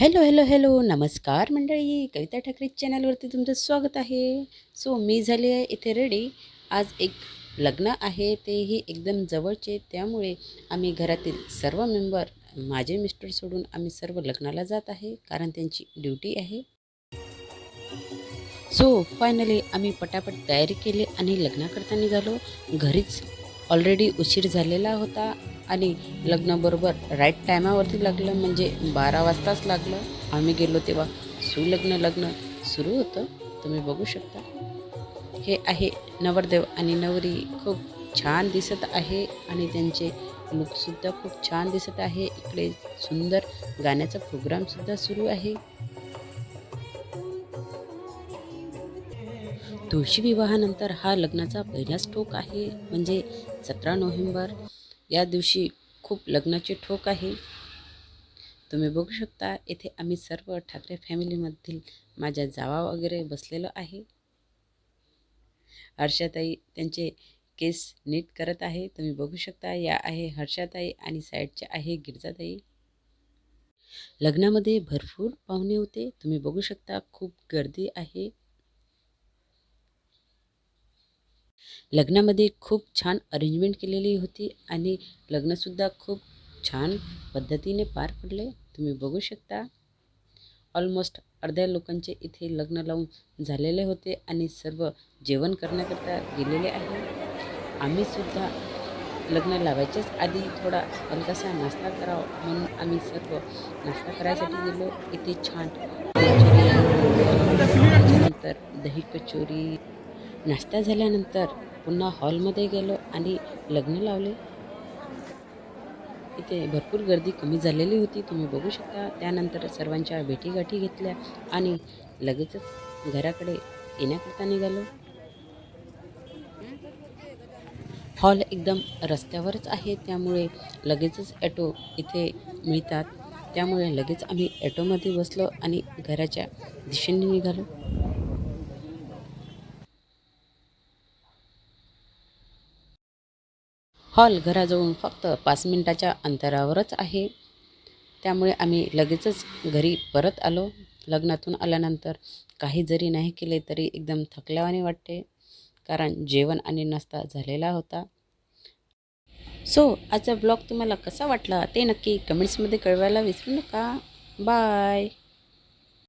Hello hello hello नमस्कार मंडळी. कविता ठाकरे चॅनलवरती तुमचं स्वागत आहे. सो मी झाली आहे इथे रेडी आज एक लग्न आहे तेही एकदम जवळचे. त्यामुळे आम्ही घरातील सर्व मेंबर माझे मिस्टर सोडून आम्ही सर्व लग्नाला जात आहे कारण त्यांची ड्युटी आहे. सो फायनली आम्ही पटापट तयारी केली आणि लग्नाकरता निघालो. घरीच ऑलरेडी उशीर झालेला होता आणि लग्नाबरोबर राईट टायमावरती लागलं म्हणजे बारा वाजताच लागलं. आम्ही गेलो तेव्हा सुलग्न लग्न सुरू होतं. तुम्ही बघू शकता. हे आहे नवरदेव आणि नवरी. खूप छान दिसत आहे आणि त्यांचे लुकसुद्धा खूप छान दिसत आहे. इकडे सुंदर गाण्याचा प्रोग्रामसुद्धा सुरू आहे. तुळशी विवाहानंतर हा लग्नाचा पहिलाच ठोक आहे. म्हणजे सतरा नोव्हेंबर या दिवशी खूप लग्नाचे ठोक आहे. तुम्ही बघू शकता येथे आम्ही सर्व ठाकरे फॅमिलीमधील माझ्या जावा वगैरे बसलेलो आहे. हर्षाताई त्यांचे केस नीट करत आहे. तुम्ही बघू शकता या आहे हर्षाताई आणि साईडच्या आहे गिरजाताई. लग्नामध्ये भरपूर पाहुणे होते. तुम्ही बघू शकता खूप गर्दी आहे. लग्नामध्ये खूप छान अरेंजमेंट केलेली होती आणि लग्नसुद्धा खूप छान पद्धतीने पार पडले. तुम्ही बघू शकता. ऑलमोस्ट अर्ध्या लोकांचे इथे लग्न लावून झालेले होते आणि सर्व जेवण करण्याकरता गेलेले आहे. आम्हीसुद्धा लग्न लावायच्याच आधी थोडा हलकासा नाश्ता करावा म्हणून आम्ही सर्व नाश्ता करायसाठी गेलो. इथे छान नंतर दही कचोरी नाश्ता झाल्यानंतर पुन्हा हॉलमध्ये गेलो आणि लग्न लावले. इथे भरपूर गर्दी कमी झालेली होती तुम्ही बघू शकता. त्यानंतर सर्वांच्या भेटीगाठी घेतल्या आणि लगेचच घराकडे येण्याकरता निघालो. हॉल एकदम रस्त्यावरच आहे त्यामुळे लगेचच ॲटो इथे मिळतात. त्यामुळे लगेच आम्ही ॲटोमध्ये बसलो आणि घराच्या दिशेने निघालो. हॉल घराजवळून फक्त पाच मिनटाच्या अंतरावरच आहे. त्यामुळे आम्ही लगेचच घरी परत आलो. लग्नातून आल्यानंतर काही जरी नाही केले तरी एकदम थकल्यावाने वाटते कारण जेवण आणि नाश्ता झालेला होता. सो आजचा ब्लॉग तुम्हाला कसा वाटला ते नक्की कमेंट्समध्ये कळवायला विसरू नका. बाय